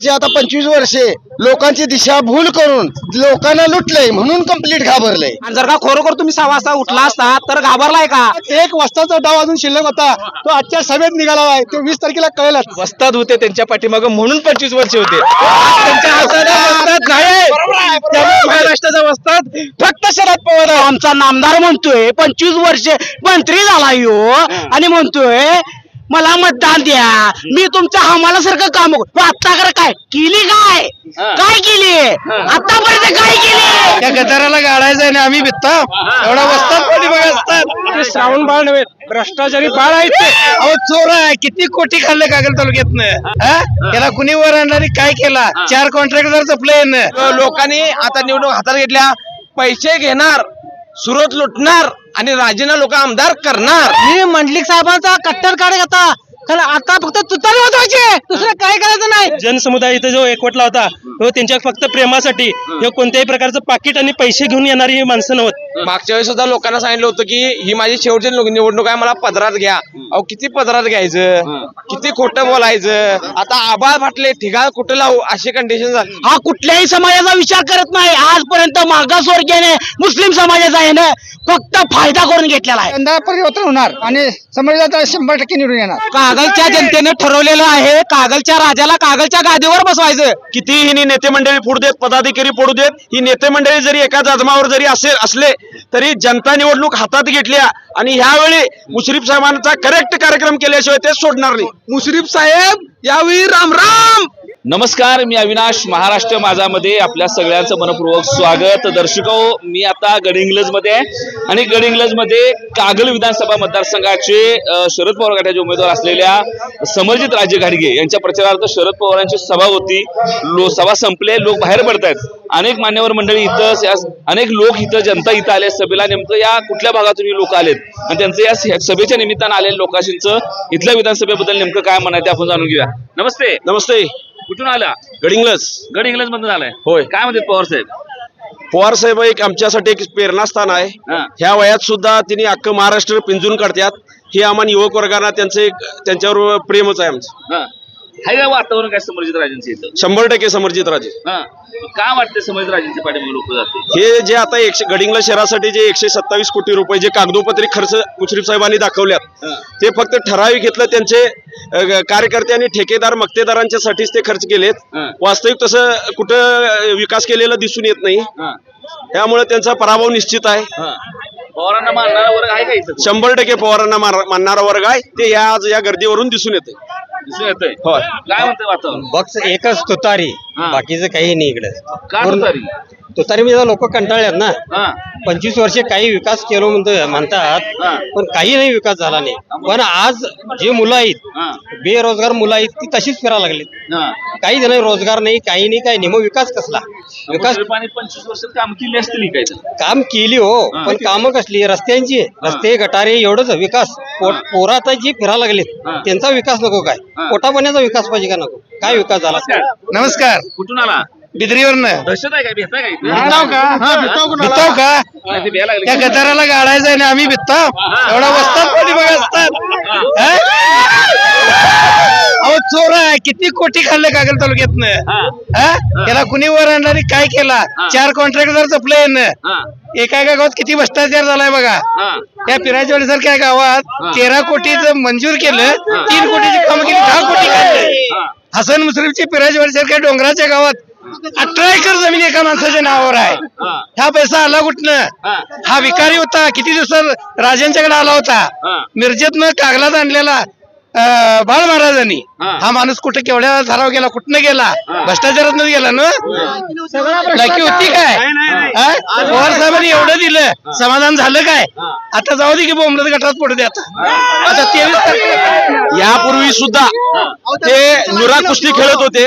जे आता पंचवीस वर्षे लोकांची दिशाभूल करून लोकांना लुटलंय म्हणून कंप्लीट घाबरलंय. आणि जर का खरोखर तुम्ही सहा वाजता उठला असता तर घाबरलाय का? एक वाजताचा डाव अजून शिल्लक होता. तो आजच्या सभेत निघाला आहे. तो वीस तारखेला कळेलच. वस्ताद होते त्यांच्या पाठीमाग म्हणून पंचवीस वर्ष होते. त्यांच्या हाताला वस्ताद नाही. त्यामुळे महाराष्ट्राचा वस्ताद फक्त शरद पवार. आहे. आमचा नामदार म्हणतोय पंचवीस वर्ष मंत्री झाला यो. आणि म्हणतोय मला मतदान द्या. मी तुमच्या हमाला सारखं काम आता कर काय? केली काय? काय केली? आतापर्यंत काय केली? त्या गटाराला गाडायचं आहे ना आम्ही भित्ता. एवढा वस्ताद पाठीमागे असतात श्रावण बाळ नव्हे भ्रष्टाचारी बाळ आहेत ते. अहो चोर आहे. किती कोटी खाल्ले कागल तालुक्यातनं? त्याला कुणी वर आणणारी काय केला? चार कॉन्ट्रॅक्टर प्लेन लोकांनी आता निवडणूक हातात घेतल्या. पैसे घेणार. सुरत लुटणार. आणि राजीना लोक आमदार करणार. मी मंडलिक साहेबांचा कट्टर कार्यकर्ता. खरं आता फक्त तुतारी वाजवायचे दुसरं काय करायचं नाही. जनसमुदाय इथं जो एकवटला होता तो त्यांच्या फक्त प्रेमासाठी हे. कोणत्याही प्रकारचं पाकिट आणि पैसे घेऊन येणारी ही माणसं नव्हत. मागच्या वेळेस सुद्धा लोकांना सांगितलं होतं की ही माझी शेवटची निवड- निवडणूक आहे मला पदरात घ्या. अहो किती पदरात घ्यायचं? किती खोटं बोलायचं? आता आबाळ फाटले ठिकाण कुठं लावू? अशी कंडिशन झाली. हा कुठल्याही समाजाचा विचार करत नाही. आजपर्यंत मागासवर्गीयाने मुस्लिम समाजाचा आहे ना फक्त फायदा करून घेतलेला आहे. यंदा परिवर्तन होणार आणि समाजाचा शंभर टक्के निवडून येणार. कागलच्या जनतेने ठरवलेलं आहे कागलच्या राजाला कागलच्या गादीवर बसवायचं. किती ही नेते मंडळी पुढू देत पदाधिकारी पडू देत ही नेते मंडळी जरी एका आजमावर जरी असे असले तरी जनता निवडणूक हातात घेतल्या आणि ह्यावेळी मुश्रीफ साहेबांचा करेक्ट कार्यक्रम केल्याशिवाय ते सोडणार नाही. मुश्रीफ साहेब यावेळी राम राम नमस्कार मी अविनाश महाराष्ट्र माझामध्ये आपल्या सगळ्यांचं मनपूर्वक स्वागत. दर्शको मी आता गडिंग्लजमध्ये आहे. आणि गडिंग्लजमध्ये कागल विधानसभा मतदारसंघाचे शरद पवार गटाचे उमेदवार असलेल्या समरजित राजे घाडगे यांच्या प्रचारार्थ शरद पवारांची सभा होती. लो सभा संपले लोक बाहेर पडतायत. अनेक मान्यवर मंडळी इथं या- अनेक लोक इथं जनता इथं आले. सभेला नेमकं या कुठल्या भागातून ही लोक आलेत? आणि त्यांचं या सभेच्या निमित्तानं आलेल्या लोकांशींचं इथल्या विधानसभेबद्दल नेमकं काय म्हणायचं आपण जाणून घेऊया. नमस्ते. नमस्ते. कुठून आला गडिंग्लज गड इंग्लज. मधून आलाय होय. काय म्हणतात पवार साहेब? पवार साहेब एक आमच्यासाठी एक प्रेरणास्थान आहे. हा. ह्या वयात सुद्धा तिने अख्खं महाराष्ट्र पिंजून काढतात हे आम्हाला युवक वर्गाला त्यांचं एक त्यांच्यावर प्रेमच आहे आमचं. हा. का वातावरण काय समर्जित राजांचं इथं? शंभर टक्के समर्जित राजे. हा. काय वाटतं समर्जित राजांच्या पाठीमागे लोक जाते हे जे आता एकशे गडिंगला शहरासाठी जे एकशे सत्तावीस कोटी रुपये जे कागदोपत्री खर्च मुश्रीफ साहेबांनी दाखवल्यात हा. ते फक्त ठराविक घेतलं त्यांचे अ, कार्यकर्ते आणि ठेकेदार मक्तेदारांच्या साठीच ते खर्च केलेत. हा. वास्तविक तसं कुठं अ, विकास केलेला दिसून येत नाही. हा. त्यामुळे त्यांचा पराभव निश्चित आहे. हा. पवारांना मानणारा वर्ग आहे का इथं? शंभर टक्के पवारांना मार- मानणारा वर्ग आहे. ते या आज या गर्दीवरून दिसून येते येतंय. होय. काय म्हणतंय वातावरण? बक्स एकच तुतारी. हा. बाकीचं काही नाही इकडे. का तुतारी? तुतारी म्हणजे लोक कंटाळल्यात ना. हा. पंचवीस वर्षे काही विकास केलो म्हणतो म्हणतात. हा. पण काही नाही विकास झाला नाही. पण आज जे मुलं आहेत हा. बेरोजगार मुलं आहेत ती तशीच फिरायला लागली हा. काही जण रोजगार नाही काही नाही काही नाही. मग विकास कसला? विकास पंचवीस वर्षात काम केली असतील काय तर. काम केली हो हा. पण कामं कसली? रस्त्यांची. रस्ते गटारे एवढंच विकास. पोरं आता जी फिरायला लागलीत हा. त्यांचा विकास नको काय. पोटापाण्याचा विकास पाहिजे का नको? काय विकास झाला? नमस्कार नमस्कार. कुठून आला? बिद्रीवरनं. दहशत आहे काय का इथं? भित्ताव का? हा? भित्ताव का? नाही, ते भ्यायला लागले. त्या गटाराला गाडायचं आहे ना आम्ही भित्ता एवढा वस्ताद पाठीमागे असतात. हा? अहो चोर आहे. किती कोटी खाल्ले कागल तालुक्यातनं. हा. हा? त्याला कुणी वर आणणारी काय केला? चार कॉन्ट्रॅक्टर प्लेन हा. एका एका गावात किती भ्रष्टाचार झालाय बघा. हा. त्या पिराजवाडी सारख्या गावात तेरा कोटीचं मंजूर केलं तीन कोटीची कामं केली दहा कोटी खाल्ले. हा. हसन मुश्रीफची पिराजवाडी सारख्या डोंगराच्या गावात अठरा एकर जमीन एका माणसाच्या नावावर आहे. हा. पैसा आला कुठनं? हा. भिकारी होता. किती दिवसात राजांच्याकडे आला होता. मिरजेतनं कागलात आणलेला. बाळ महाराजांनी. हा. हा माणूस कुठे केवढ्या धाराव गेला कुठनं गेला? भ्रष्टाचारात गेला ना? लायकी होती काय? पवार साहेबांनी एवढं दिलं समाधान झालं काय? आता जाऊ दे की बोमलत गटात पडू दे आता. आता तेवीस तारखेला. यापूर्वी सुद्धा ते नुरा कुस्ती खेळत होते.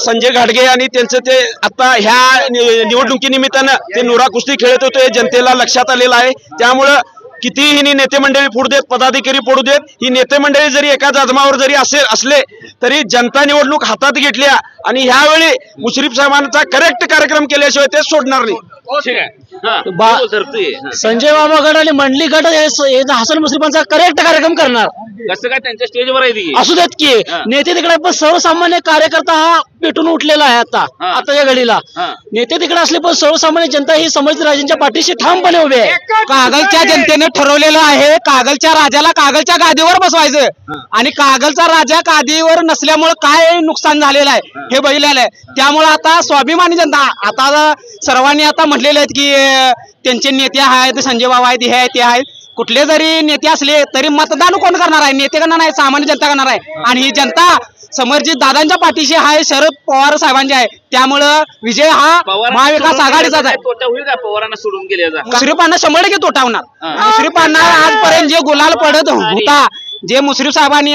संजय घाडगे आणि त्यांचं ते आता ह्या निवडणुकीनिमित्तानं ते नुरा कुस्ती खेळत होते. हे जनतेला लक्षात आलेलं आहे. त्यामुळं कितीही ही नेते मंडळी पुढू देत पदाधिकारी फोडू देत ही नेते मंडळी जरी एका जाजमावर जरी असे असले तरी जनता निवडणूक हातात घेतल्या आणि ह्यावेळी मुश्रीफ साहेबांचा करेक्ट कार्यक्रम केल्याशिवाय ते सोडणार नाही. ठीक आहे. बा- बोल धरतोय हा. संजय बाबा गट आणि मंडली गट हे स- हे हसन मुश्रीफांचा करेक्ट कार्यक्रम करणार. कसं काय त्यांच्या स्टेजवर आहे ती? असू देत की. हा. नेते तिकडे पण सर्वसामान्य कार्यकर्ता हा पेटून उठलेला आहे आता हा. आताच्या घडीला. हा. नेते तिकडे असले पण सर्वसामान्य जनता ही राजांच्या पाठीशी ठामपणे उभे आहे. कागलच्या जनतेने ठरवलेलं आहे कागलच्या राजाला कागलच्या गादीवर बसवायचं. आणि कागलचा राजा गादीवर नसल्यामुळे काय नुकसान झालेलं आहे हे बघितलेलं आहे. त्यामुळे आता स्वाभिमानी जनता आता सर्वांनी आता म्हटलेले आहेत की त्यांचे नेते आहेत संजय बाबा आहेत हे आहेत ते आहेत. कुठले जरी नेते असले तरी मतदान कोण करणार आहे? नेते करणार नाही सामान्य जनता करणार आहे. आणि ही जनता समर्जित दादांच्या पाठीशी आहे शरद पवार साहेबांचे आहे. त्यामुळं विजय हा महाविकास आघाडीचाच आहे. तोटा होईल का? पवारांना सोडून गेल्याचा मुश्रीफांना शंभर टक्के तोटा होणार. मुश्रीफांना आजपर्यंत जे गुलाल पडत होता जे मुश्रीफ साहेबांनी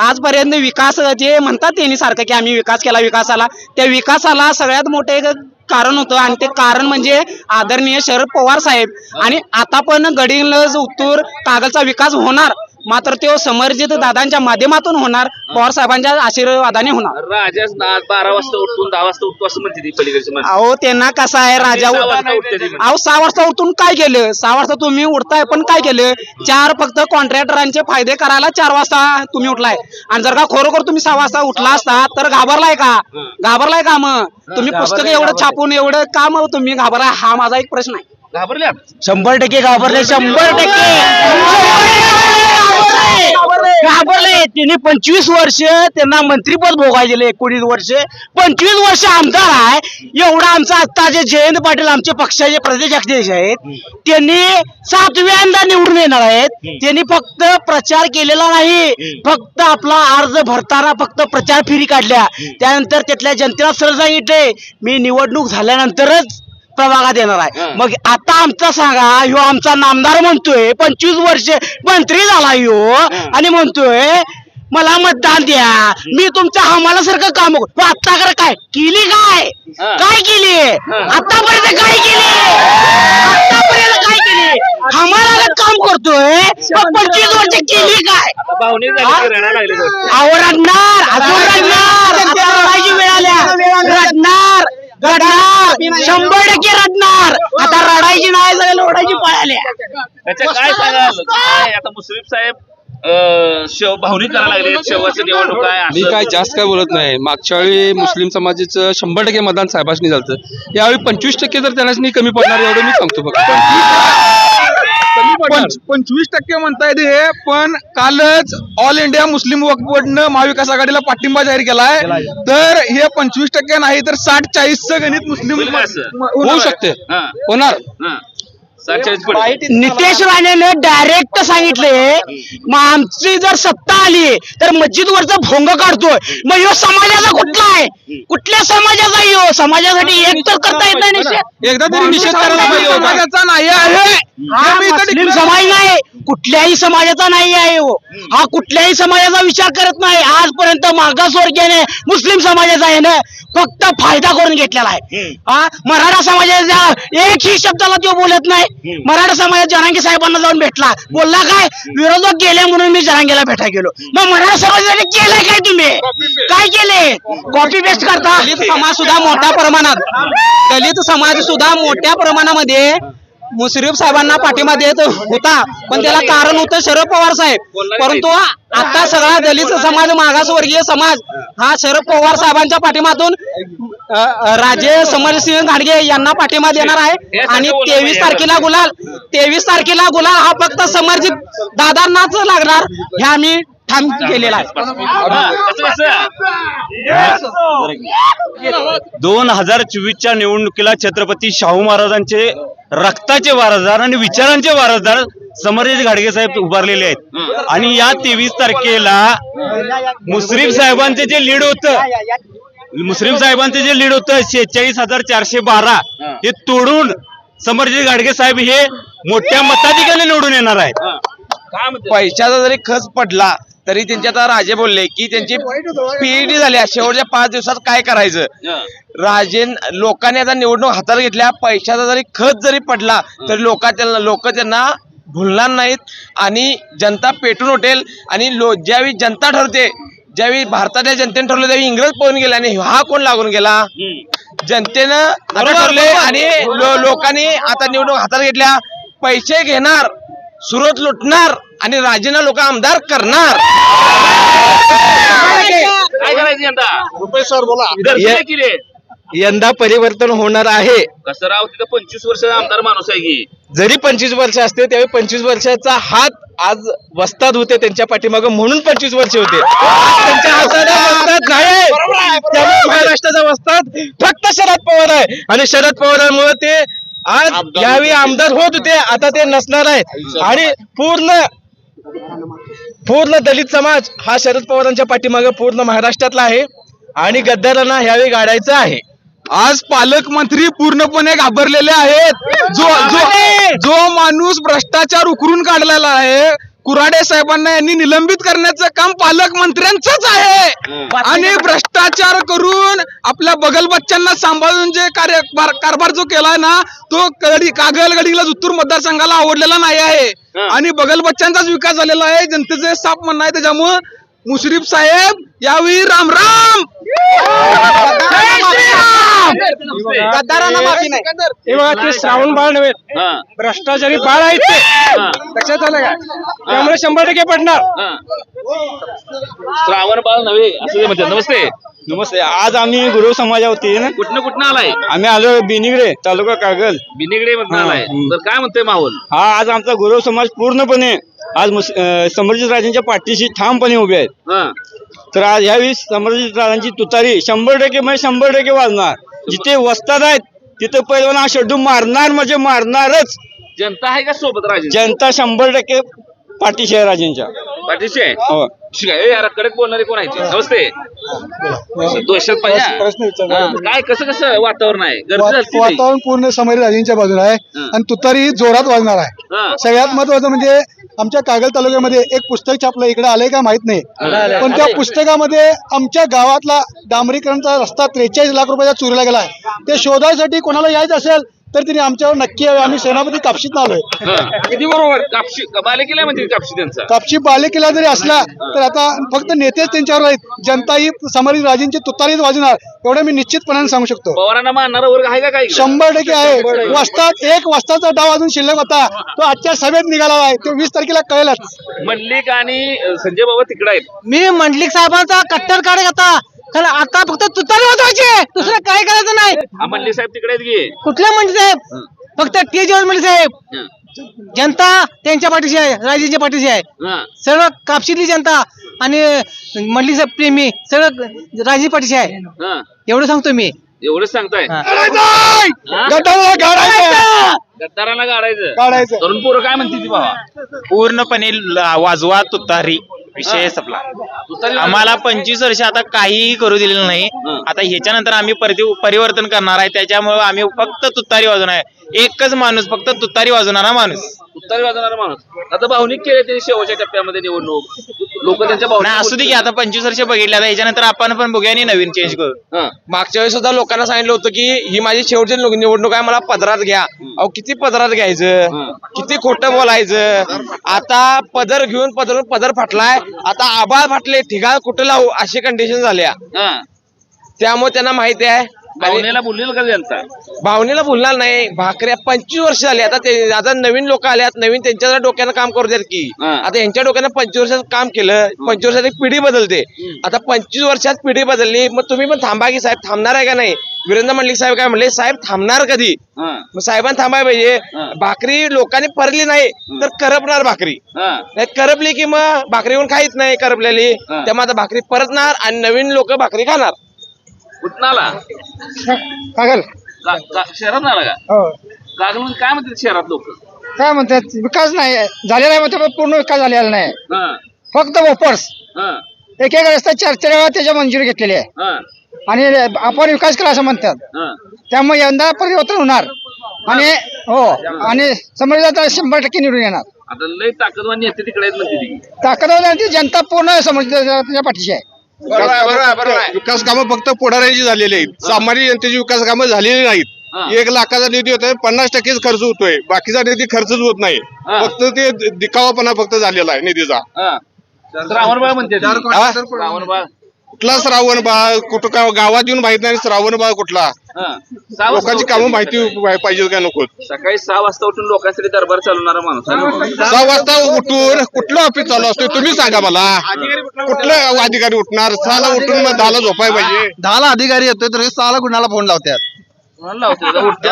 आजपर्यंत विकास जे म्हणतात त्यांनी सारखं की आम्ही विकास केला विकासाला. त्या विकासाला सगळ्यात मोठे एक कारण होतं आणि ते कारण म्हणजे आदरणीय शरद पवार साहेब. आणि आता पण गडिंग्लज उत्तूर कागलचा विकास होणार. मात्र तो समर्जित दादांच्या माध्यमातून होणार पवार साहेबांच्या आशीर्वादाने होणार. राजाच ना बारा वाजता उठून दहा वाजता उठतो असं म्हणते ती पलीकडची माणसं. अहो त्यांना कसं आहे राजा सहा वाजता उठते ती म्हणते. अहो सहा वाजता उठून काय केलं? सहा वाजता तुम्ही उठताय पण काय केलं? चार फक्त कॉन्ट्रॅक्टरांचे फायदे करायला चार वाजता तुम्ही उठलाय. आणि जर का खरोखर तुम्ही सहा वाजता उठला असता तर घाबरलाय का? घाबरलाय का मग? तुम्ही पुस्तक एवढं छापून एवढं का मग तुम्ही घाबरलाय? हा माझा एक प्रश्न आहे. घाबरल्या शंभर टक्के घाबरले शंभर टक्के. घाबरले. त्यांनी पंचवीस वर्ष त्यांना मंत्रीपद भोगायचे एकोणीस वर्ष. पंचवीस वर्ष आमदार आहे. एवढा आमचा आता जे जयंत पाटील आमच्या पक्षाचे प्रदेश अध्यक्ष आहेत. त्यांनी सातव्यांदा निवडून येणार आहेत. त्यांनी फक्त प्रचार केलेला नाही. फक्त आपला अर्ज भरताना फक्त प्रचार फेरी काढल्या. त्यानंतर तिथल्या जनतेला सरळ सांगितले मी निवडणूक झाल्यानंतरच प्रभागात येणार आहे. मग आता आमचा सांगा ह्यो आमचा नामदार म्हणतोय पंचवीस वर्ष मंत्री झाला ह्यो. आणि म्हणतोय मला मतदान द्या. मी तुमच्या हमालासारखं काम करतो आता कर काय? केली काय. काय केली? आतापर्यंत काय केली? आतापर्यंत काय केली? हमाला काम करतोय. मग पंचवीस वर्ष केली काय. अहो रडणार. रडणार. रडणार. शंभर टक्के रडणार. आता रडायची नाही झाली लोडायची पळाल्या त्याच्या काय सांगाल काय आता मुश्रीफ साहेब अं, शेव भावनिक करायला लागले शेवटचं निवडणूक आहे मी असं. काय जास्त काय बोलत नाही. मागच्या वेळी मुस्लिम समाजाचं शंभर टक्के मतदान साहेबांनी झालं यावेळी पंचवीस टक्के तर त्यांना कमी पडणार एवढं मी सांगतो फक्त. पंचवीस टक्के म्हणता येते पण कालच ऑल इंडिया मुस्लिम वक्फ बोर्डनं महाविकास आघाडीला पाठिंबा जाहीर केलाय. तर हे पंचवीस टक्के नाही तर साठ चाळीसचं गणित मुस्लिम होऊ. शकते. हा, होणार. नितेश राणेने डायरेक्ट सांगितले मग आमची जर सत्ता आली तर मस्जिदवरचा भोंग काढतोय मग ह्यो समाजाचा कुठला आहे? कुठल्या समाजाचा आहे ह्यो? समाजासाठी एक तर करता येत नाही निषेध. एकदा तरी निषेध करायला पाहिजे होता. समाजाचा नाही आहे. समाज नाही. कुठल्याही समाजाचा नाही आहे हो. हा कुठल्याही समाजाचा विचार करत नाही. आजपर्यंत मागासवर्गीयाने मुस्लिम समाजाचा आहे ना फक्त फायदा करून घेतलेला आहे. हा मराठा समाजाच्या एकही शब्दाला तो बोलत नाही. मराठा समाजात जरांगे साहेबांना जाऊन भेटला. बोलला काय? विरोधक गेले म्हणून मी जरांगेला भेटा गेलो. मग मराठा समाजाने केलंय काय तुम्ही? काय केले? कॉपी पेस्ट करता. दलित समाज सुद्धा मोठ्या प्रमाणात. दलित समाज सुद्धा मोठ्या प्रमाणामध्ये मुश्रीफ साहेबांना पाठिंबा देत होता. पण त्याला कारण होतं शरद पवार साहेब. परंतु आता सगळा दलित समाज मागासवर्गीय समाज हा शरद पवार साहेबांच्या पाठिंबातून राजे समरसिंह घाडगे यांना पाठिंबा देणार आहे. आणि तेवीस तारखेला गुलाल तेवीस तारखेला गुलाल हा फक्त समर्जित दादांनाच लागणार. हे आम्ही ठाम केलेला आहे. दोन हजार चोवीसच्या निवडणुकीला छत्रपती शाहू महाराजांचे रक्ताचे वारसदार आणि विचारांचे वारसदार समरजित घाडगे साहेब उभारलेले आहेत. आणि या तेवीस तारखेला मुश्रीफ साहेबांचे जे लीड होतं मुश्रीफ साहेबांचे जे लीड होतं शेहेचाळीस हजार चारशे बारा हे. तोडून समरजित घाडगे साहेब हे मोठ्या मताधिकाने निवडून येणार आहेत. पैशाचा जरी खर्च पडला तरी त्यांचे आता राजे बोलले की त्यांची पीएडी झाल्या शेवटच्या पाच दिवसात काय करायचं. राजे लोकांनी आता निवडणूक हातात घेतल्या पैशाचा जरी खर्च जरी पडला तरी लोक त्यांना लोक त्यांना भुलणार नाहीत. आणि जनता पेटून उठेल आणि लो ज्यावेळी जनता ठरते ज्यावेळी भारताच्या जनतेने ठरवलं त्यावेळी इंग्रज पळून गेला आणि हा कोण लागून गेला? जनतेनं आता ठरले आणि लोकांनी आता निवडणूक हातात घेतल्या. पैसे घेणार सुरत लुटणार आणि राजीना लोक आमदार करणार. काय करायचं? यंदा? रुपये सर बोला. दर्शन काय केले. यंदा परिवर्तन होणार आहे. कसं राव तिथं पंचवीस वर्षाचा आमदार माणूस आहे की. जरी पंचवीस वर्ष असते त्यावेळी पंचवीस वर्षाचा हात आज वस्ताद होते त्यांच्या पाठीमागे म्हणून पंचवीस वर्ष होते. त्यांच्या हाताला वस्ताद नाही त्यामुळे महाराष्ट्राचा वस्ताद फक्त शरद पवार आहे. आणि शरद पवारांमुळे ते आज यावेळी आमदार होत होते. आता ते नसणार आहेत. आणि पूर्ण पूर्ण दलित समाज हा शरद पवारांच्या पाठीमागे पूर्ण महाराष्ट्रातला आहे. आणि गद्दारांना ह्यावेळी गाडायचं आहे. आज पालकमंत्री पूर्णपणे घाबरलेले आहेत. जो जो जो माणूस भ्रष्टाचार उकरून काढलेला आहे कुराडे साहेबांना यांनी निलंबित करण्याचं काम पालकमंत्र्यांचंच आहे. आणि भ्रष्टाचार करून आपल्या बगल बच्चांना सांभाळून जे कार्य कारभार जो केलाय ना तो गडी कागल गडीला जुत्तूर मतदारसंघाला आवडलेला नाही आहे. आणि बगल बच्चांचाच विकास झालेला आहे जनतेचे साफ म्हणणं आहे त्याच्यामुळं मुश्रीफ साहेब यावेळी राम राम गद्दारांना माफी नाही. हे बघा ते श्रावण बाळ नव्हे. हा. भ्रष्टाचारी बाळ आहेत ते. लक्षात आलं का? त्यामुळे शंभर टक्के पडणार. हा. श्रावण बाळ नव्हे असं ते म्हणतात. नमस्ते. नमस्ते. आज आम्ही गुरु समाजावरती ना कुठनं कुठनं आलाय? आम्ही आलो बिनिगडे तालुका कागल. बिनिगडे मधनं हा. आलाय. तर काय म्हणतोय माहोल? हा आज आमचा गुरु समाज पूर्णपणे आज मुस- अं, समरजित राजांच्या पाठीशी ठामपणे उभे आहेत. हा. तर आज ह्यावेळी समरजित राजांची तुतारी शंभर टक्के म्हणजे शंभर टक्के वाजणार. जिथे वस्ताद आहेत तिथे पहिलवान हा शेड्यू मारणार म्हणजे मारणारच. जनता आहे का सोबत राजे जनता शंभर टक्के पाठीशी आहे राजांच्या पाठीशी आहे? हो. ठीक आहे. ए, यार कडक बोलणारे कोण आहे? नमस्ते. दोषात पाहिजे. काय कसं कसं वातावरण आहे? गर्दी? वातावरण पूर्ण समरी राजेंच्या बाजूला आहे. हं. आणि तुतारी जोरात वाजणार आहे. सगळ्यात महत्वाचं म्हणजे आमच्या कागल तालुक्यामध्ये एक पुस्तक छापलं. इकडे आलंय का माहीत नाही. पण त्या पुस्तकामध्ये आमच्या गावातला डांबरीकरणचा रस्ता त्रेचाळीस लाख रुपयाचा चोरीला गेलाय. ते शोधायसाठी कोणाला यायचं असेल? तर तिने आमच्यावर नक्की यावे. आम्ही सेनापती कापशीत आलोय. किती बरोबर? कापशी बालेकिल्ला म्हणते कापशी त्यांचा. कापशी बालेकिल्ला जरी असला तर आता फक्त नेतेच त्यांच्यावर आहेत. जनता ही समरी राजेंची तुतारीच वाजणार एवढं मी निश्चितपणाने सांगू शकतो. पवारांना मानणारा वर्ग आहे का काही शंभर टक्के आहे. वस्तात एक वस्ताचा डाव अजून शिल्लक होता. तो आजच्या सभेत निघाला आहे. तो वीस तारखेला कळेलच. मंडलिक आणि संजय बाबा तिकडे आहेत. मी मंडलिक साहेबांचा कट्टर कार्यकर्ता खरं आता फक्त तुतारी वाजवायची दुसरं काय करायचं नाही. हा मंडलिक साहेब तिकडे आहेत की? कुठल्या मंडळी साहेब? फक्त टी जेवण मंडळी साहेब. हा. जनता त्यांच्या पाठीशी आहे राजेच्या पाठीशी आहे. हा. सर्व कापशीतली जनता आणि मंडळी साहेब प्रेमी सगळं राजे पाठीशी आहे. हा. एवढं सांगतो मी. एवढंच सांगताय? हा? गटाला गाडायचं. गद्दाराला गाडायचं. काढायचं तरुण पोरं काय म्हणते ती बाबा? पूर्णपणे ल- वाजवा तुतारी. विषय संपला. तुतारी आम्हाला पंचवीस वर्ष आता काहीही करू दिलेलं नाही. आता ह्याच्यानंतर आम्ही परिवर्तन करणार आहे. त्याच्यामुळे आम्ही फक्त तुतारी वाजवणार आहे. एकच माणूस फक्त तुतारी वाजवणारा माणूस. उत्तर वाजवणारा माणूस. आता भावनिक केले त्यांनी शेवटच्या टप्प्यामध्ये निवडणूक. लोक त्यांच्या नाही असू दे की आता पंचवीस वर्ष बघितले आता ह्याच्यानंतर आपण पण बघूया आणि नवीन चेंज करू. हा. मागच्या वेळेस सुद्धा लोकांना सांगितलं होतं की ही माझी शेवटची निवडणूक आहे मला पदरात घ्या. अहो किती पदरात घ्यायचं. किती खोटं बोलायचं? आता पदर घेऊन पदर पदर फाटलाय आता आबाळ फाटले ठिकाण कुठं लावू अशी कंडिशन झाल्या. हा. त्यामुळे त्यांना माहिती आहे भावनेला बोललेलं का जनता भावनेला बोलणार नाही. भाकऱ्या पंचवीस वर्ष झाली. आता ते आता नवीन लोक आल्यात नवीन त्यांच्या डोक्यानं काम करू देत की. हा. आता यांच्या डोक्यानं पंचवीस वर्षात काम केलं. पंचवीस वर्षात एक पिढी बदलते. आता पंचवीस वर्षात पिढी बदलली. मग तुम्ही पण थांबा की साहेब. थांबणार आहे का नाही? वीरेंद्र मंडलिक साहेब काय म्हणले? साहेब थांबणार कधी? हा. मग साहेबांनी थांबाय पाहिजे. भाकरी लोकांनी परली नाही तर करपणार भाकरी. हा. नाही करपली की मग भाकरी पण खाईत नाही करपलेली. हा. त्यामुळे आता भाकरी परतणार आणि नवीन लोक भाकरी खाणार. कुठं आला कागल. का- का- शहरात आला का? हो. कागल काय म्हणतात शहरात लोक? काय म्हणतात? विकास नाही. झालेला आहे म्हणतात पण पूर्ण विकास झालेला नाही. हा. फक्त वोपर्स हा. एक एक रस्ता चार चार वेळा त्याच्या मंजुरी घेतलेली आहे. हा. आणि आपण विकास केला असं म्हणतात. हा. त्यामुळे यंदा परिवर्तन होणार. आणि हो. आणि समजा आता शंभर टक्के निवडून येणार. आता लय ताकदवान नेते तिकडे आहेत म्हणते ती. जनता पूर्ण समज त्याच्या पाठीशी आहे. विकास कामं फक्त पुढाऱ्यांची झालेली आहेत. सामान्य जनतेची विकास कामं झालेली. नाहीत. एक लाखाचा निधी होतोय पन्नास टक्केच खर्च होतोय. बाकीचा निधी खर्चच होत नाही. फक्त ते दिखावापणा फक्त झालेला आहे निधीचा. श्रावणबाळ म्हणते कुठला श्रावण बाळ कुठं का- गावात येऊन माहीत नाही श्रावण बाळ कुठला हा. सहा वाजता लोकांची. कामं माहिती पाहिजे का नको सकाळी सहा वाजता उठून लोकांसाठी दरबार चालवणारा माणूस आहे. सहा वाजता उठून कुठलं ऑफिस चालू असतो तुम्ही सांगा मला कुठलं अधिकारी उठणार सहाला उठून मग दहाला झोपाय पाहिजे दहाला अधिकारी येतोय तर सहाला कुणाला फोन लावतात उठते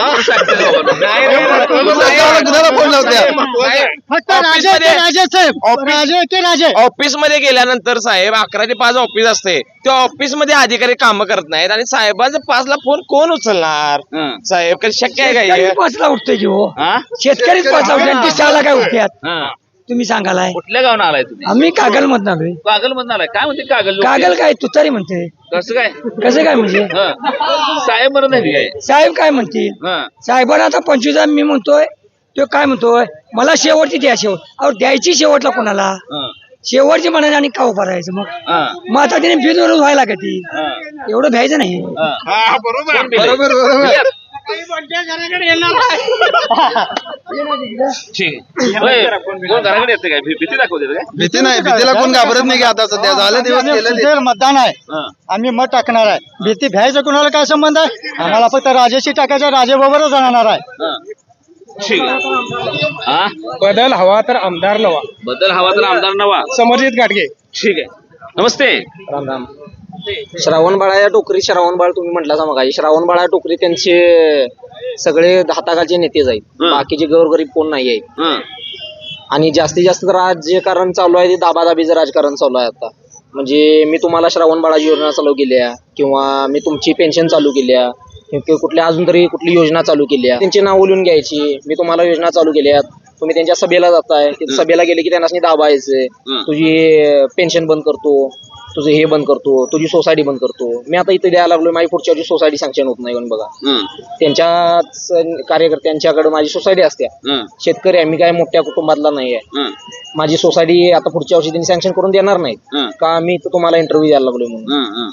ऑफिसमध्ये गेल्यानंतर साहेब अकरा ते पाच ऑफिस असते त्या ऑफिसमध्ये अधिकारी काम करत नाहीत आणि साहेबांचा पाचला फोन कोण उचलणार हा. साहेब कधी शक्य आहे का हे? पाचला उठतोय की हो हा? शेतकरीच पाचला उठते आणि सहाला काय उठतात हा. तुम्ही सांगालाय. कुठल्या गावनं आलाय तुम्ही? आम्ही कागल मधन आलोय. कागल मधून आलाय. काय म्हणते कागल लोक? कागल काय तुतारी म्हणते. कसं काय? कसं काय म्हणजे हा. साहेब म्हणत नाही काय? साहेब काय म्हणतील हा. साहेबांना आता पंचवीस हजार मी म्हणतोय तो काय म्हणतोय? मला शेवटची द्या शेवट. अहो द्यायची शेवटला कोणाला? हा. शेवटची म्हणायचे आणि का उभा राहायचं मग? हा. मग आता तिने बिनविरोध व्हायला का ती हा. एवढं भ्यायचं नाही. हा. बरोबर. बिल आहे? ठीक आहे. होय. कोण घराकडे येते काय? भी- भीती दाखवते काय? भीती नाही. भीतीला कोण घाबरत नाही की आता सध्या? झालं दिवस गेले. मतदान आहे. हा. आम्ही मत टाकणार आहे. भीती भ्यायचं कुणाला काय संबंध आहे? आम्हाला फक्त राजेशी टाकायचं राजेबरोबरच जाणार आहे. हा. ठीक आहे हा? बदल हवा तर आमदार नवा. बदल हवा तर आमदार नवा. समरजित गाडगे ठीक आहे. नमस्ते. राम राम. श्रावण बाळा या टोकरी श्रावण बाळ तुम्ही म्हटला मग श्रावण बाळा टोकरी त्यांचे सगळे हाताखालचे नेतेच आहेत हं. बाकीचे गौरगरीब कोण नाही आहे हा. आणि जास्तीत जास्त राजकारण चालू आहे ते दाबादाबीचं राजकारण चालू आहे आता. म्हणजे मी तुम्हाला श्रावण बाळाची योजना चालू केल्या किंवा मी तुमची पेन्शन चालू केल्या किंवा कुठल्या अजून तरी कुठली योजना चालू केल्या. त्यांची नावं लिहून घ्यायची. मी तुम्हाला योजना चालू केल्यात. तुम्ही त्यांच्या सभेला जाताय. तिथे सभेला गेले की त्यांना दाबायचे हं. तुझी पेन्शन बंद करतो. तुझं हे बंद करतो तुझी सोसायटी बंद करतो मी आता इथे द्यायला लागलो माझी पुढच्या वर्षी सोसायटी सँक्शन होत नाही बघा हा. त्यांच्या कार्यकर्त्यांच्याकडे माझी सोसायटी असते. शेतकरी आहे मी काय मोठ्या कुटुंबातला नाही आहे हा. माझी सोसायटी आता पुढच्या वर्षी त्यांनी सँक्शन करून देणार नाहीत. का मी इथं तुम्हाला इंटरव्ह्यू द्यायला लागलोय म्हणून.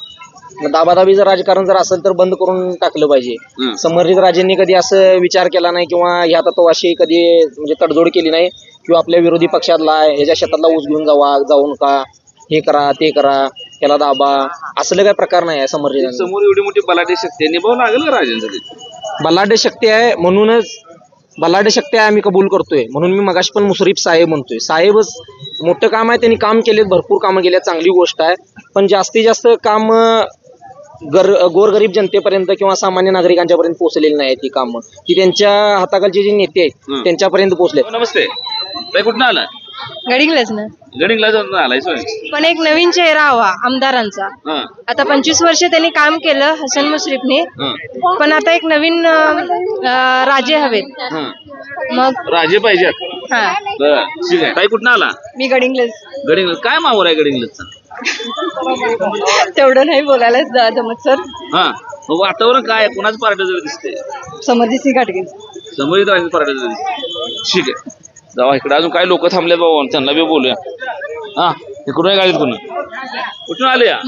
मग दाबादाबीचं राजकारण जर असेल तर बंद करून टाकलं पाहिजे. समर्जित राजेंनी कधी असं विचार केला नाही किंवा ह्या तत्वाशी कधी म्हणजे तडजोड केली नाही किंवा आपल्या विरोधी पक्षातला ह्याच्या शेतातला ऊस घेऊन जावा जाऊ नका हे करा ते करा त्याला दाबा. असलं काय प्रकार नाही आहे समर्जित समोर एवढी मोठी बलाढ्य शक्ती आहे. निभावं लागेल का राजांचं ते? बलाढ्य शक्ती आहे म्हणूनच बलाढ्य शक्ती आहे आम्ही कबूल करतोय. म्हणून मी मगाशी पण मुश्रीफ साहेब म्हणतोय. साहेबच मोठं काम आहे त्यांनी काम केलेत भरपूर कामं केली आहेत, चांगली गोष्ट आहे. पण जास्तीत जास्त काम गर गोरगरीब जनतेपर्यंत किंवा सामान्य नागरिकांच्या पर्यंत पोहोचलेली नाही ती कामं. ती त्यांच्या हाताखालचे जे नेते आहेत हं. त्यांच्यापर्यंत पोहोचले हो, नमस्ते. ताई कुठनं आला गडिंगलच ना. गडिंगला जाऊन पण एक नवीन चेहरा हवा आमदारांचा. हा. आता पंचवीस वर्ष त्यांनी काम केलं हसन मुश्रीफने. हा. पण आता एक नवीन अं, अं, राजे हवेत. हा. मग राजे पाहिजेत. हा. बरं ठीक आहे. ताई कुठनं आला? मी गडिंगलच. गडिंगलज काय मावर आहे गडिंगलजचा तेवढं नाही बोलायला ज- जमत सर. हा. मग वातावरण काय आहे? कुणाचं पार्ट दिसते समर्जित सिंग घाटगे. समोर राजे पार्ट दिसते ठीक आहे. जावा इकडे अजून काय लोक थांबले बाबा त्यांना बी बोलूया. हा इकडून आहे गाडीत कुठून कुठून आले या?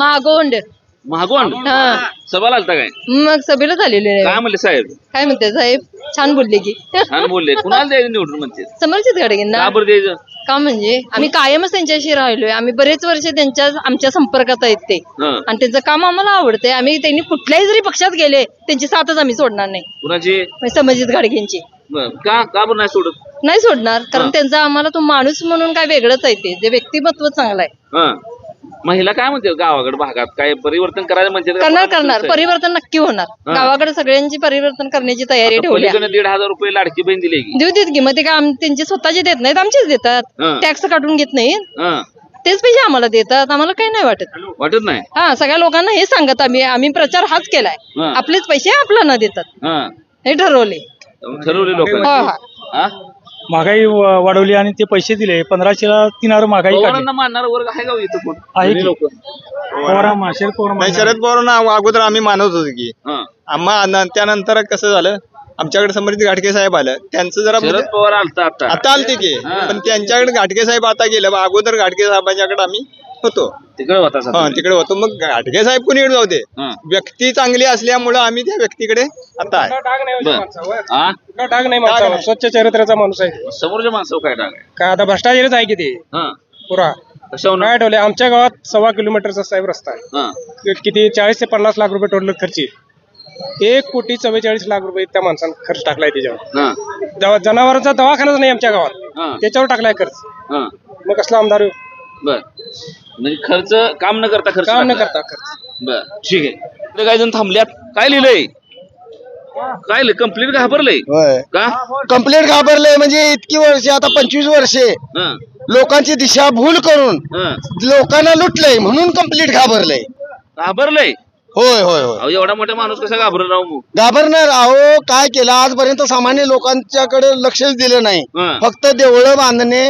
महागोंड. हा. सभा लागता काय? मग सभेला झालेले काय म्हणले साहेब? काय म्हणते साहेब? छान बोलले की. छान बोलले. कुणाला द्यायचं निवडून म्हणते? समर्जित घाटगेंना का बरं द्यायचं का म्हणजे? आम्ही कायमच त्यांच्याशी राहिलोय. आम्ही बरेच वर्ष त्यांच्या आमच्या संपर्कात आहेत ते. हा. आणि त्यांचं काम आम्हाला आवडतंय. आम्ही त्यांनी कुठल्याही जरी पक्षात गेले त्यांची साथच आम्ही सोडणार नाही. कुणाची? म्हणजे समजित गाडगेंची बरं. का का बरं नाही सोडत? नाही सोडणार कारण हा. त्यांचा आम्हाला तो माणूस म्हणून काय वेगळंच आहे ते. जे व्यक्तिमत्व चांगलं आहे. हा. महिला काय म्हणते? गावाकडे भागात काय परिवर्तन करायला म्हणते का? करणार करणार. परिवर्तन नक्की होणार. हा. गावाकडे सगळ्यांची परिवर्तन करण्याची तयारी ठेवली आहे. पलीकडे दीड हजार रुपये लाडकी बहीण दिली की देऊ देत की मग ते काय आम- त्यांचे स्वतःचे देत नाहीत आमचेच देतात. हा. टॅक्स काढून घेत नाहीत. हा. तेच पैसे आम्हाला देतात. आम्हाला काही नाही वाटत. वाटत नाही? हा सगळ्या लोकांना हे सांगत आम्ही. आम्ही प्रचार हाच केलाय. हा. आपलेच पैसे आपल्याला देतात. हा. हे ठरवले ठरवले लोक. हा हा हा? महागाई व- वाढवली आणि ते पैसे दिले. पंधराशेला तीन हजार महागाई काढली. पवारांना मानणारा वर्ग आहे का हो इथं कोण? आहे की? लोक. पवार शरद पवार नाही शरद पवारांना अगोदर आम्ही मानत होतो की. हा. आम्हा न- त्यानंतर कसं झालं? आमच्याकडे समृद्धी घाटके साहेब आलं. त्यांचं जरा म्हणजे- शरद पवार आलता आता. आता आलते की. हा. पण त्यांच्याकडे घाटके साहेब आता गेलं. बा अगोदर घाटके साहेबांच्याकडे आम्ही होतो. तिकडे होता. हा तिकडे होतो. मग घाटके साहेब कुणीकडे जाऊ दे हा. व्यक्ती चांगली असल्यामुळं आम्ही त्या व्यक्तीकडे आता आहे. बरं. हा टाक नाही माणसावर? स्वच्छ चरित्राचा माणूस आहे. समोरच्या माणसावर काय टाकाय काय आता भ्रष्टाचारच आहे किती? हा. पुरा. कशावर काय ठेवले आमच्या गावात सव्वा किलोमीटरचा साहेब रस्ता आहे. हा. किती? चाळीस ते पन्नास लाख रुपये टोटल खर्ची. एक कोटी चव्वेचाळीस लाख रुपये त्या माणसानं खर्च टाकलाय त्याच्यावर. हा. दवा- जनावरांचा दवाखानाच नाही आमच्या गावात. हा. त्याच्यावर टाकलाय खर्च. हा. मग कसला आमदार? बर. म्हणजे खर्च काम न करता खर्च काम न. करता खर्च. बर ठीक आहे. इकडे काही जण थांबल्यात. काय लिहिलंय? काय लिहिलं कंप्लीट घाबरलंय? का? कंप्लेंट घाबरले म्हणजे इतकी वर्षे आता पंचवीस वर्षे. हा. लोकांची दिशाभूल करून हा. लोकांना लुटलंय म्हणून कंप्लीट घाबरलंय. घाबरलंय? होय होय होय. अहो एवढा मोठा माणूस कसा घाबरला राहू घाबरणार. अहो काय केलं? आजपर्यंत सामान्य लोकांच्याकडे लक्षच दिलं नाही. हा. फक्त देवळं बांधणे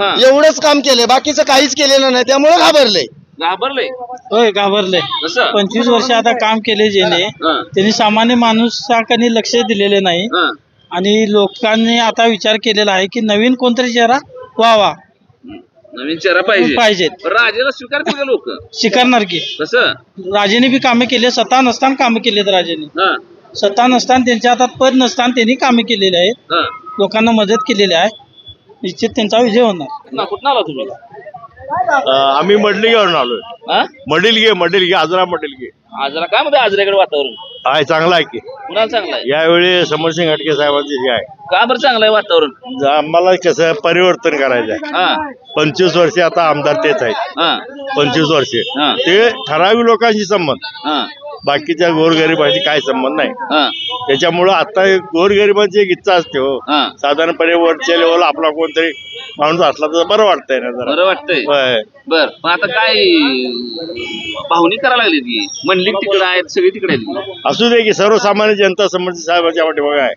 हा. एवढंच काम केलंय बाकीचं काहीच केलेलं नाही त्यामुळे घाबरलंय घाबरलंय होय घाबरले. कसं पंचवीस वर्ष आता काम केले ज्याने हा त्यांनी सामान्य माणूस सारखाने लक्ष दिलेले नाही. हा. आणि लोकांनी आता विचार केलेला आहे की नवीन कोणतरी चेहरा व्हावा. नवीन चेहरा पाहिजे. पाहिजेत. राजाला स्वीकारतील का लोक? स्वीकारणार की. कसं? राजेने बी कामे केले सत्ता नसताना कामे केलेत राजेने. हा. सत्ता नसताना त्यांच्या हातात पद नसताना त्यांनी कामे केलेली आहेत. हा. लोकांना मदत केलेली आहे. निश्चित त्यांचा विजय होणार. ना कुठं आला तुम्ही आम्ही मडलिगेवरून आलोय. हा? मडिलगे मडिलगे आजरा मडिलगे आजरा काय म्हणते आजऱ्याकडे वातावरण? आहे चांगला आहे की. कुणाला चांगलं आहे? यावेळी समरसिंग घाटके साहेबांचे जे आहे. का बरं चांगलं आहे वातावरण? आम्हाला कसं परिवर्तन करायचं आहे. हा. पंचवीस वर्षे आता आमदार तेच आहेत. हा. पंचवीस वर्षे. हा. ते ठराविक लोकांशी संबंध. हा. बाकीच्या गोरगरिबांशी काय संबंध नाही. हा. त्याच्यामुळं आता गोरगरिबांची एक इच्छा असते हो. हा. साधारणपणे वरच्या लेवल आपला कोणतरी माणूस असला तर बरं वाटतंय ना जरा. बरं वाटतंय. होय. बर. पण आता काय भावनी करायला लागली ती? म्हणली तिकडे आहेत सगळी तिकडे आहेत. असू दे की सर्वसामान्य जनता समज साहेबांच्या पाठीमागे आहे.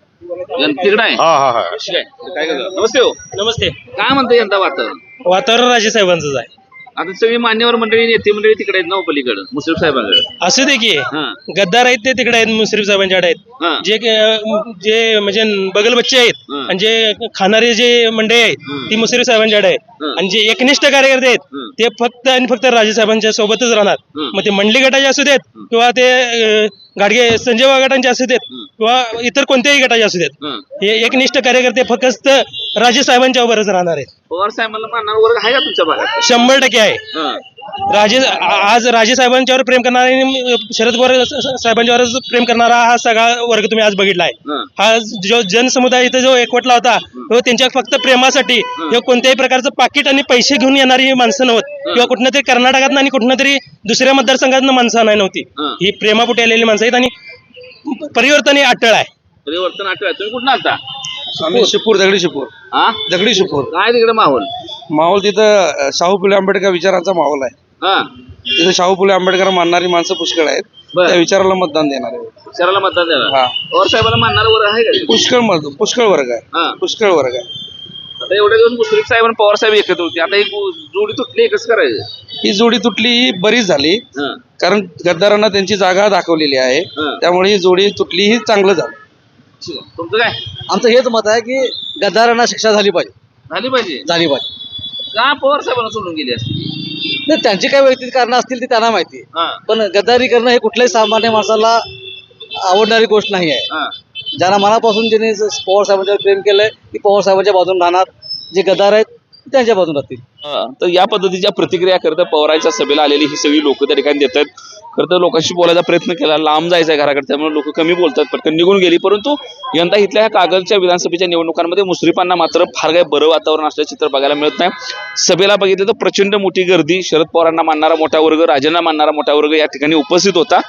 तिकडे आहे? हा हा हा. काय? काय करता? नमस्ते हो. नमस्ते. काय म्हणतं यंदा वातावरण? वातावरण राजे साहेबांचंच आहे. आता सगळी मान्यवर मंडळी नेते मंडळी तिकडे आहेत ना पलीकडे मुश्रीफ साहेबांकडे असू दे की हा गद्दार आहेत ते तिकडे आहेत मुश्रीफ साहेबांच्याकडे आहेत जे क- जे म्हणजे बगल बच्चे आहेत हं. आणि जे खाणारे जे मंडळी आहेत. ती मुश्रीफ साहेबांच्याकडे आहेत हं. आणि जे एकनिष्ठ कार्यकर्ते आहेत. ते फक्त आणि फक्त राजे साहेबांच्या सोबतच राहणार. मग ते मंडली गटाचे असू देत किंवा ते अं, गाडगे संजय वा गटांचे असू देत. किंवा इतर कोणत्याही गटाचे असू देत हं. हे एकनिष्ठ कार्यकर्ते फक्त राजे साहेबांच्या बरंच राहणार आहेत पवार साहेबांना मानणार वर्ग आहे का तुमच्या भागात? शंभर टक्के आहे. हा. राजे आज राजे साहेबांच्यावर प्रेम करणारा आणि शरद पवार साहेबांच्यावरच प्रेम करणारा हा सगळा वर्ग तुम्ही आज बघितलाय हा. हा जो जनसमुदाय इथे जो एकवटला होता तो त्यांच्या फक्त प्रेमासाठी किंवा कोणत्याही प्रकारचं पाकिट आणि पैसे घेऊन येणारी ही माणसं नव्हत. किंवा कुठनं तरी कर्नाटकात आणि कुठनं तरी दुसऱ्या मतदारसंघात माणसं नाही नव्हती. हा. ही प्रेमापोटी आलेली माणसं आहेत आणि परिवर्तन हे अटळ आहे. परिवर्तन आठवत तुम्ही कुठं आलता? आम्ही शिपूर दगडी शिपूर. हा? दगडी शिपूर. काय तिकडे माहोल? माहोल तिथं शाहू फुले आंबेडकर विचारांचा माहोल आहे. हा. तिथं शाहू फुले आंबेडकर मानणारी माणसं पुष्कळ आहेत. बर. त्या विचाराला मतदान देणार आहे. शहराला मतदान देणार. हा. पवार साहेबांना मानणार वर्ग आहे का तिथे? पुष्कळ मत पुष्कळ वर्ग आहे. हा. पुष्कळ वर्ग आहे. आता एवढे दिवस मुश्रीफ साहेब आणि पवार साहेब एकत्र होते. आता एक जोडी तुटली एकच करायचं. ही जोडी तुटली ही बरीच झाली. हा. कारण गद्दारांना त्यांची जागा दाखवलेली आहे. हा. त्यामुळे ही जोडी तुटली ही चांगलं झालं. ठीक आहे. तुमचं काय? आमचं हेच मत आहे की गद्दारांना शिक्षा झाली पाहिजे. झाली पाहिजे? झाली पाहिजे. का पवार साहेबांना सोडून गेली असती नाही त्यांची काय व्यक्तिगत कारणं असतील ती त्यांना माहिती हा. पण गद्दारी करणं हे कुठल्याही सामान्य माणसाला आवडणारी गोष्ट नाही आहे. हा. ज्यांना मनापासून ज्यांनी पवार साहेबांच्यावर प्रेम केलंय ती पवार साहेबांच्या बाजून राहणार. जे गद्दार आहेत ते त्यांच्या बाजून राहतील. हा, तर या पद्धतीच्या प्रतिक्रिया करता पवारांच्या सभेला आलेली ही सगळी लोक त्या ठिकाणी देतात. खरं तर लोकांशी बोलायचा प्रयत्न केला. लांब जायचा आहे घराकडे त्यामुळे लोक कमी बोलतात. पटकन निघून गेली. परंतु यंदा इथल्या ह्या कागलच्या विधानसभेच्या निवडणुकांमध्ये मुश्रीफांना मात्र फार काही बरं वातावरण असल्याचं चित्र बघायला मिळत नाही. सभेला बघितलं तर प्रचंड मोठी गर्दी. शरद पवारांना मानणारा मोठा वर्ग राजांना मानणारा मोठा वर्ग या ठिकाणी उपस्थित होता.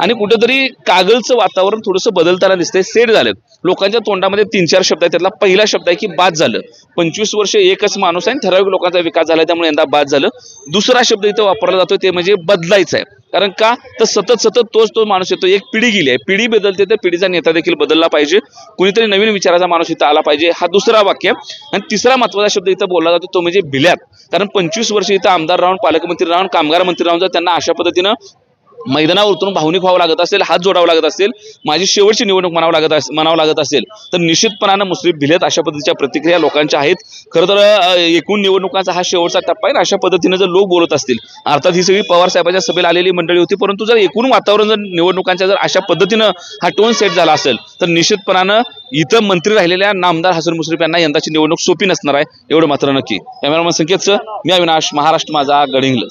आणि कुठेतरी कागलचं वातावरण थोडंसं बदलताना दिसतंय. सेट झालं. लोकांच्या तोंडामध्ये तीन चार शब्द आहेत. त्यातला पहिला शब्द आहे की बाद झालं. पंचवीस वर्ष एकच माणूस आहे आणि ठराविक लोकांचा विकास झाला त्यामुळे यंदा बाद झालं. दुसरा शब्द इथं वापरला जातो ते म्हणजे बदलायचं आहे कारण का? तर सतत सतत तोच तो माणूस येतो. एक पिढी गेली आहे. पिढी बदलते तर पिढीचा नेता देखील बदलला पाहिजे. कुणीतरी नवीन विचाराचा माणूस इथं आला पाहिजे. हा दुसरा वाक्य. आणि तिसरा महत्त्वाचा शब्द इथं बोलला जातो तो म्हणजे भिल्यात कारण पंचवीस वर्ष इथं आमदार राहून पालकमंत्री राहून कामगार मंत्री राहून जर त्यांना अशा पद्धतीनं मैदानावर उतरून भावनिक व्हावं लागत असेल हात जोडावं लागत असेल माझी शेवटची निवडणूक म्हणावं लागत अस- म्हणावं लागत असेल तर निश्चितपणानं मुस्लिम भिलेत अशा पद्धतीच्या प्रतिक्रिया लोकांच्या आहेत. खरं तर एकूण निवडणुकांचा हा शेवटचा टप्पा आहे अशा पद्धतीनं जर लोक बोलत असतील अर्थात ही सगळी पवार साहेबांच्या सभेला आलेली मंडळी होती परंतु जर एकूण वातावरण जर निवडणुकांच्या जर अशा पद्धतीनं हा टोन सेट झाला असेल तर निश्चितपणानं इथं मंत्री राहिलेल्या नामदार हसन मुश्रीफ यांना यंदाची निवडणूक सोपी नसणार आहे एवढं मात्र नक्की. कॅमेरामन संकेतचं मी अविनाश महाराष्ट्र माझा गडिंगलच